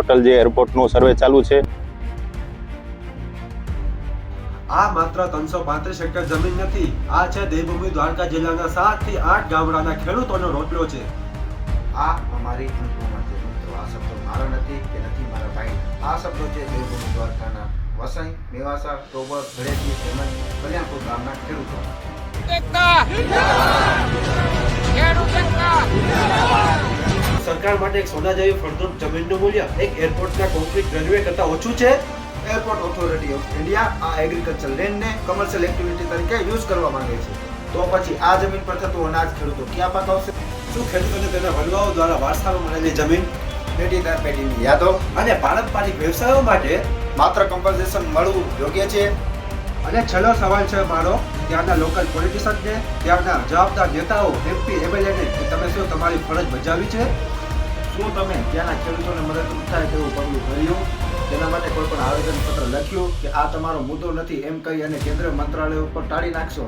Total જે એરપોર્ટનું સર્વે ચાલુ છે. આ માત્ર ત્રણસો પાંત્રીસ હેક્ટર જમીન નથી આ છે દેવભૂમિ દ્વારકા જિલ્લાના સાતથી આઠ ગામડાના ખેડૂતોનો રોટલો છે. આ અમારી અનુભવમાં છે મિત્રો આ શબ્દો મારા નથી કે નથી મારા ભાઈ. આ શબ્દો છે દેવભૂમિ દ્વારકાના વસઈ મેવાસા ટોબર ઘરેથી તેમજ કલ્યાણપુર ગામના ખેડૂતો. સરકાર માટે એક સોના જેવી ફળદ્રુપ જમીનનું મૂલ્ય એક એરપોર્ટના કોન્ક્રીટ રનવે કરતા ઓછું છે. એરપોર્ટ ઓથોરિટી ઓફ ઇન્ડિયા આ એગ્રીકલ્ચર લેન્ડને કમર્શિયલ એક્ટિવિટી તરીકે યુઝ કરવા માંગે છે. તો પછી આ જમીન પર થતું અનાજ ખેડૂતો ક્યાં પકાવશે? શું ખેડૂતોને તેના વડવાઓ દ્વારા વારસામાં મળેલી જમીન? પેઢી દર પેઢીની યાદો. અને પારંપરિક વ્યવસાયો માટે? માત્ર કમ્પન્સેશન મળવું યોગ્ય છે? અને છેલ્લો સવાલ છે મારો ત્યાંના લોકલ પોલિટિશિયનને ત્યાંના જવાબદાર નેતાઓ એમપી એમએલએને કે તમે શું તમારી ફરજ બજાવી છે? શું તમે ત્યાંના ખેડૂતોને મદદરૂપ થાય તેવું પગલું ભર્યું? તેના માટે કોઈ પણ આવેદનપત્ર લખ્યું કે આ તમારો મુદ્દો નથી એમ કહી અને કેન્દ્રીય મંત્રાલય ઉપર ટાળી નાખશો?